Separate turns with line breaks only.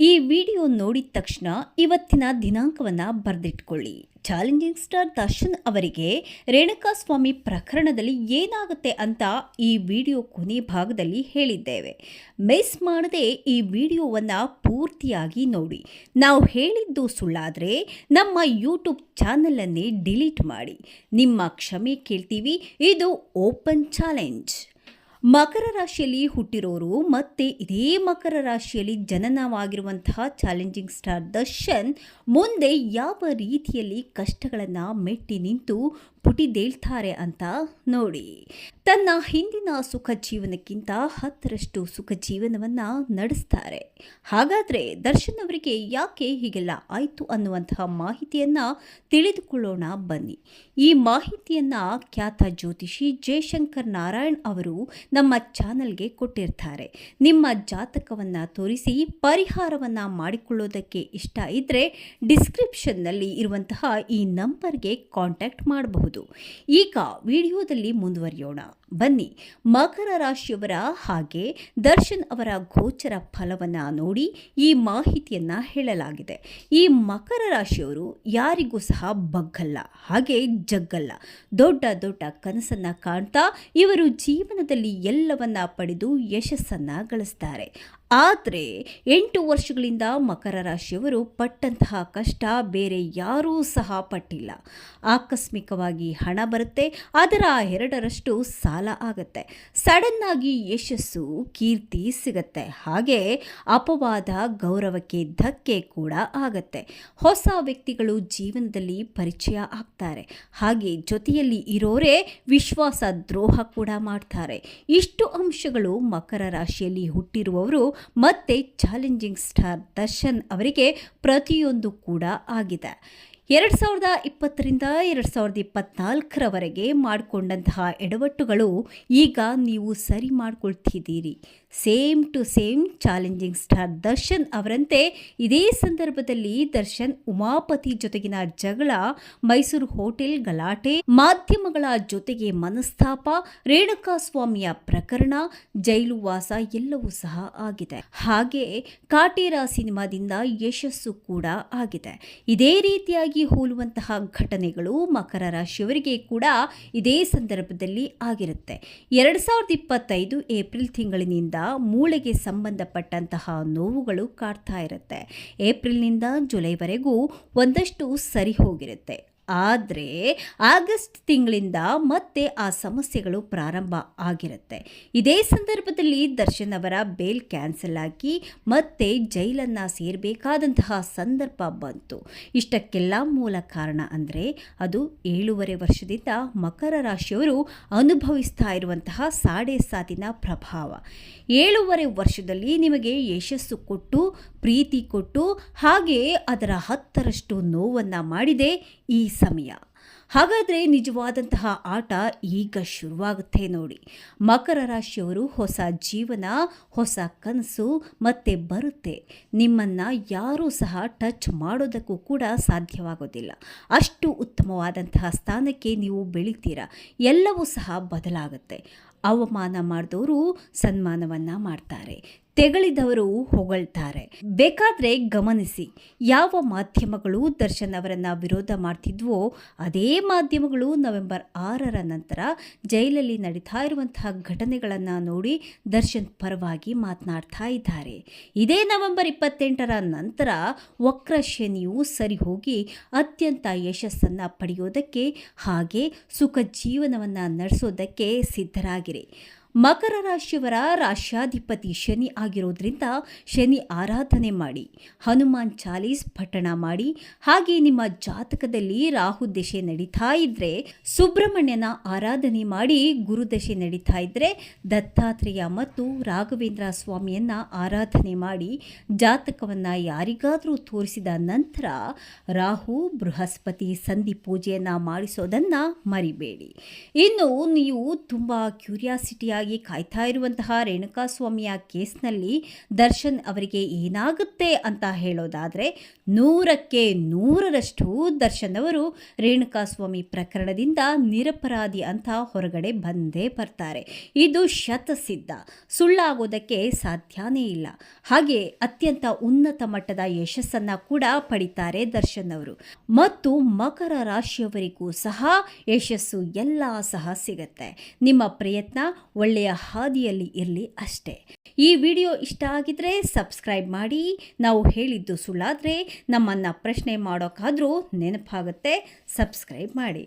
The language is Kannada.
ಈ ವಿಡಿಯೋ ನೋಡಿದ ತಕ್ಷಣ ಇವತ್ತಿನ ದಿನಾಂಕವನ್ನು ಬರೆದಿಟ್ಕೊಳ್ಳಿ. ಚಾಲೆಂಜಿಂಗ್ ಸ್ಟಾರ್ ದರ್ಶನ್ ಅವರಿಗೆ ರೇಣುಕಾಸ್ವಾಮಿ ಪ್ರಕರಣದಲ್ಲಿ ಏನಾಗುತ್ತೆ ಅಂತ ಈ ವಿಡಿಯೋ ಕೊನೆ ಭಾಗದಲ್ಲಿ ಹೇಳಿದ್ದೇವೆ. ಮಿಸ್ ಮಾಡದೆ ಈ ವಿಡಿಯೋವನ್ನು ಪೂರ್ತಿಯಾಗಿ ನೋಡಿ. ನಾವು ಹೇಳಿದ್ದು ಸುಳ್ಳಾದರೆ ನಮ್ಮ ಯೂಟ್ಯೂಬ್ ಚಾನಲನ್ನೇ ಡಿಲೀಟ್ ಮಾಡಿ. ನಿಮ್ಮ ಕ್ಷಮೆ ಕೇಳ್ತೀವಿ. ಇದು ಓಪನ್ ಚಾಲೆಂಜ್. ಮಕರ ರಾಶಿಯಲ್ಲಿ ಹುಟ್ಟಿರೋರು ಮತ್ತೆ ಇದೇ ಮಕರ ರಾಶಿಯಲ್ಲಿ ಜನನವಾಗಿರುವಂತಹ ಚಾಲೆಂಜಿಂಗ್ ಸ್ಟಾರ್ ದರ್ಶನ್ ಮುಂದೆ ಯಾವ ರೀತಿಯಲ್ಲಿ ಕಷ್ಟಗಳನ್ನು ಮೆಟ್ಟಿ ನಿಂತು ಪುಟಿದೇಳ್ತಾರೆ ಅಂತ ನೋಡಿ. ತನ್ನ ಹಿಂದಿನ ಸುಖ ಜೀವನಕ್ಕಿಂತ ಹತ್ತರಷ್ಟು ಸುಖ ಜೀವನವನ್ನು ನಡೆಸ್ತಾರೆ. ಹಾಗಾದರೆ ದರ್ಶನ್ ಅವರಿಗೆ ಯಾಕೆ ಹೀಗೆಲ್ಲ ಆಯಿತು ಅನ್ನುವಂತಹ ಮಾಹಿತಿಯನ್ನು ತಿಳಿದುಕೊಳ್ಳೋಣ ಬನ್ನಿ. ಈ ಮಾಹಿತಿಯನ್ನು ಖ್ಯಾತ ಜ್ಯೋತಿಷಿ ಜಯಶಂಕರ್ ನಾರಾಯಣ್ ಅವರು ನಮ್ಮ ಚಾನಲ್ಗೆ ಕೊಟ್ಟಿರ್ತಾರೆ. ನಿಮ್ಮ ಜಾತಕವನ್ನು ತೋರಿಸಿ, ಪರಿಹಾರವನ್ನು ಮಾಡಿಕೊಳ್ಳೋದಕ್ಕೆ ಇಷ್ಟ ಇದ್ದರೆ ಡಿಸ್ಕ್ರಿಪ್ಷನ್ನಲ್ಲಿ ಇರುವಂತಹ ಈ ನಂಬರ್ಗೆ ಕಾಂಟ್ಯಾಕ್ಟ್ ಮಾಡಬಹುದು. ಈಗ ವಿಡಿಯೋದಲ್ಲಿ ಮುಂದುವರಿಯೋಣ. ಬನ್ನಿ, ಮಕರ ರಾಶಿಯವರ ಹಾಗೆ ದರ್ಶನ್ ಅವರ ಗೋಚರ ಫಲವನ್ನು ನೋಡಿ ಈ ಮಾಹಿತಿಯನ್ನ ಹೇಳಲಾಗಿದೆ. ಈ ಮಕರ ರಾಶಿಯವರು ಯಾರಿಗೂ ಸಹ ಬಗ್ಗಲ್ಲ, ಹಾಗೆ ಜಗ್ಗಲ್ಲ. ದೊಡ್ಡ ದೊಡ್ಡ ಕನಸನ್ನ ಕಾಣ್ತಾ ಇವರು ಜೀವನದಲ್ಲಿ ಎಲ್ಲವನ್ನ ಪಡೆದು ಯಶಸ್ಸನ್ನ ಗಳಿಸ್ತಾರೆ. ಆದರೆ ಎಂಟು ವರ್ಷಗಳಿಂದ ಮಕರ ರಾಶಿಯವರು ಪಟ್ಟಂತಹ ಕಷ್ಟ ಬೇರೆ ಯಾರೂ ಸಹ ಪಟ್ಟಿಲ್ಲ. ಆಕಸ್ಮಿಕವಾಗಿ ಹಣ ಬರುತ್ತೆ, ಅದರ ಎರಡರಷ್ಟು ಸಾಲ ಆಗುತ್ತೆ. ಸಡನ್ನಾಗಿ ಯಶಸ್ಸು, ಕೀರ್ತಿ ಸಿಗತ್ತೆ. ಹಾಗೆ ಅಪವಾದ, ಗೌರವಕ್ಕೆ ಧಕ್ಕೆ ಕೂಡ ಆಗತ್ತೆ. ಹೊಸ ವ್ಯಕ್ತಿಗಳು ಜೀವನದಲ್ಲಿ ಪರಿಚಯ ಆಗ್ತಾರೆ. ಹಾಗೆ ಜೊತೆಯಲ್ಲಿ ಇರೋರೇ ವಿಶ್ವಾಸ ದ್ರೋಹ ಕೂಡ ಮಾಡ್ತಾರೆ. ಇಷ್ಟು ಅಂಶಗಳು ಮಕರ ರಾಶಿಯಲ್ಲಿ ಹುಟ್ಟಿರುವವರು ಮತ್ತೆ ಚಾಲೆಂಜಿಂಗ್ ಸ್ಟಾರ್ ದರ್ಶನ್ ಅವರಿಗೆ ಪ್ರತಿಯೊಂದು ಕೂಡ ಆಗಿದೆ. ಎರಡು ಸಾವಿರದ ಇಪ್ಪತ್ತರಿಂದ ಎರಡು ಸಾವಿರದ ಇಪ್ಪತ್ನಾಲ್ಕರವರೆಗೆ ಮಾಡಿಕೊಂಡಂತಹ ಎಡವಟ್ಟುಗಳು ಈಗ ನೀವು ಸರಿ ಮಾಡ್ಕೊಳ್ತಿದ್ದೀರಿ. Same to same challenging star Darshan ಅವರಂತೆ ಇದೇ ಸಂದರ್ಭದಲ್ಲಿ ದರ್ಶನ್ ಉಮಾಪತಿ ಜೊತೆಗಿನ ಜಗಳ, ಮೈಸೂರು ಹೋಟೆಲ್ ಗಲಾಟೆ, ಮಾಧ್ಯಮಗಳ ಜೊತೆಗೆ ಮನಸ್ತಾಪ ರೇಣುಕಾಸ್ವಾಮಿಯ ಪ್ರಕರಣ, ಜೈಲು ವಾಸ ಎಲ್ಲವೂ ಸಹ ಆಗಿದೆ. ಹಾಗೆ ಕಾಟೇರ ಸಿನಿಮಾದಿಂದ ಯಶಸ್ಸು ಕೂಡ ಆಗಿದೆ. ಇದೇ ರೀತಿಯಾಗಿ ಹೋಲುವಂತಹ ಘಟನೆಗಳು ಮಕರ ರಾಶಿಯವರಿಗೆ ಕೂಡ ಇದೇ ಸಂದರ್ಭದಲ್ಲಿ ಆಗಿರುತ್ತೆ. ಎರಡು ಸಾವಿರದ ಇಪ್ಪತ್ತೈದು ಏಪ್ರಿಲ್ ತಿಂಗಳಿನಿಂದ ಮೂಳೆಗೆ ಸಂಬಂಧಪಟ್ಟಂತಹ ನೋವುಗಳು ಕಾಡ್ತಾ ಇರುತ್ತೆ. ಏಪ್ರಿಲ್ನಿಂದ ಜುಲೈವರೆಗೂ ಒಂದಷ್ಟು ಸರಿ ಹೋಗಿರುತ್ತೆ. ಆದರೆ ಆಗಸ್ಟ್ ತಿಂಗಳಿಂದ ಮತ್ತೆ ಆ ಸಮಸ್ಯೆಗಳು ಪ್ರಾರಂಭ ಆಗಿರುತ್ತೆ. ಇದೇ ಸಂದರ್ಭದಲ್ಲಿ ದರ್ಶನ್ ಅವರ ಬೇಲ್ ಕ್ಯಾನ್ಸಲ್ ಆಗಿ ಮತ್ತೆ ಜೈಲನ್ನು ಸೇರಬೇಕಾದಂತಹ ಸಂದರ್ಭ ಬಂತು. ಇಷ್ಟಕ್ಕೆಲ್ಲ ಮೂಲ ಕಾರಣ ಅಂದರೆ ಅದು ಏಳೂವರೆ ವರ್ಷದಿಂದ ಮಕರ ರಾಶಿಯವರು ಅನುಭವಿಸ್ತಾ ಇರುವಂತಹ ಸಾಡೆ ಸಾತಿನ ಪ್ರಭಾವ. ಏಳೂವರೆ ವರ್ಷದಲ್ಲಿ ನಿಮಗೆ ಯಶಸ್ಸು ಕೊಟ್ಟು, ಪ್ರೀತಿ ಕೊಟ್ಟು, ಹಾಗೆ ಅದರ ಹತ್ತರಷ್ಟು ನೋವನ್ನು ಮಾಡಿದೆ ಈ ಸಮಯ. ಹಾಗಾದರೆ ನಿಜವಾದಂತಹ ಆಟ ಈಗ ಶುರುವಾಗುತ್ತೆ ನೋಡಿ. ಮಕರ ರಾಶಿಯವರು ಹೊಸ ಜೀವನ, ಹೊಸ ಕನಸು ಮತ್ತೆ ಬರುತ್ತೆ. ನಿಮ್ಮನ್ನು ಯಾರೂ ಸಹ ಟಚ್ ಮಾಡೋದಕ್ಕೂ ಕೂಡ ಸಾಧ್ಯವಾಗೋದಿಲ್ಲ. ಅಷ್ಟು ಉತ್ತಮವಾದಂತಹ ಸ್ಥಾನಕ್ಕೆ ನೀವು ಬೆಳಿತೀರ. ಎಲ್ಲವೂ ಸಹ ಬದಲಾಗುತ್ತೆ. ಅವಮಾನ ಮಾಡಿದವರು ಸನ್ಮಾನವನ್ನು ಮಾಡ್ತಾರೆ. ತೆಗಳಿದವರು ಹೊಗಳ್ತಾರೆ. ಬೇಕಾದ್ರೆ ಗಮನಿಸಿ, ಯಾವ ಮಾಧ್ಯಮಗಳು ದರ್ಶನ್ ಅವರನ್ನ ವಿರೋಧ ಮಾಡ್ತಿದ್ವೋ, ಅದೇ ಮಾಧ್ಯಮಗಳು ನವೆಂಬರ್ ಆರರ ನಂತರ ಜೈಲಲ್ಲಿ ನಡೀತಾ ಇರುವಂತಹ ಘಟನೆಗಳನ್ನು ನೋಡಿ ದರ್ಶನ್ ಪರವಾಗಿ ಮಾತನಾಡ್ತಾ ಇದ್ದಾರೆ. ಇದೇ ನವೆಂಬರ್ ಇಪ್ಪತ್ತೆಂಟರ ನಂತರ ವಕ್ರ ಶನಿಯು ಸರಿ ಹೋಗಿ ಅತ್ಯಂತ ಯಶಸ್ಸನ್ನು ಪಡೆಯೋದಕ್ಕೆ, ಹಾಗೆ ಸುಖ ಜೀವನವನ್ನು ನಡೆಸೋದಕ್ಕೆ ಸಿದ್ಧರಾಗಿರಿ ಮಕರ ರಾಶಿಯವರ ರಾಶ್ಯಾಧಿಪತಿ ಶನಿ ಆಗಿರೋದ್ರಿಂದ ಶನಿ ಆರಾಧನೆ ಮಾಡಿ, ಹನುಮಾನ್ ಚಾಲೀಸ್ ಪಠಣ ಮಾಡಿ, ಹಾಗೆ ನಿಮ್ಮ ಜಾತಕದಲ್ಲಿ ರಾಹು ದಶೆ ನಡೀತಾ ಇದ್ರೆ, ಸುಬ್ರಹ್ಮಣ್ಯನ ಆರಾಧನೆ ಮಾಡಿ ಗುರುದಶೆ ನಡೀತಾ ಇದ್ರೆ, ದತ್ತಾತ್ರೇಯ ಮತ್ತು ರಾಘವೇಂದ್ರ ಸ್ವಾಮಿಯನ್ನ ಆರಾಧನೆ ಮಾಡಿ ಜಾತಕವನ್ನು ಯಾರಿಗಾದರೂ ತೋರಿಸಿದ ನಂತರ ರಾಹು ಬೃಹಸ್ಪತಿ ಸಂಧಿ ಪೂಜೆಯನ್ನು ಮಾಡಿಸೋದನ್ನು ಮರಿಬೇಡಿ. ಇನ್ನು ನೀವು ತುಂಬ ಕ್ಯೂರಿಯಾಸಿಟಿ ಸಾಕ್ಷಿಯಾಗಿ ಕಾಯ್ತಾ ಇರುವಂತಹ ರೇಣುಕಾಸ್ವಾಮಿಯ ಕೇಸ್ನಲ್ಲಿ ದರ್ಶನ್ ಅವರಿಗೆ ಏನಾಗುತ್ತೆ ಅಂತ ಹೇಳೋದಾದರೆ ನೂರಕ್ಕೆ ನೂರರಷ್ಟು ದರ್ಶನ್ ಅವರು ರೇಣುಕಾಸ್ವಾಮಿ ಪ್ರಕರಣದಿಂದ ನಿರಪರಾಧಿ ಅಂತ ಹೊರಗಡೆ ಬಂದೇ ಬರ್ತಾರೆ. ಇದು ಶತಸಿದ್ಧ. ಸುಳ್ಳಾಗೋದಕ್ಕೆ ಸಾಧ್ಯನೇ ಇಲ್ಲ. ಹಾಗೆ ಅತ್ಯಂತ ಉನ್ನತ ಮಟ್ಟದ ಯಶಸ್ಸನ್ನ ಕೂಡ ಪಡಿತಾರೆ ದರ್ಶನ್ ಅವರು. ಮತ್ತು ಮಕರ ರಾಶಿಯವರಿಗೂ ಸಹ ಯಶಸ್ಸು ಎಲ್ಲ ಸಹ ಸಿಗುತ್ತೆ. ನಿಮ್ಮ ಪ್ರಯತ್ನ ಒಳ್ಳೆಯ ಹಾದಿಯಲ್ಲಿ ಇರಲಿ ಅಷ್ಟೇ. ಈ ವಿಡಿಯೋ ಇಷ್ಟ ಆಗಿದ್ರೆ ಸಬ್ಸ್ಕ್ರೈಬ್ ಮಾಡಿ. ನಾವು ಹೇಳಿದ್ದು ಸುಳ್ಳಾದರೆ ನಮ್ಮನ್ನು ಪ್ರಶ್ನೆ ಮಾಡೋಕ್ಕಾದರೂ ನೆನಪಾಗುತ್ತೆ. ಸಬ್ಸ್ಕ್ರೈಬ್ ಮಾಡಿ.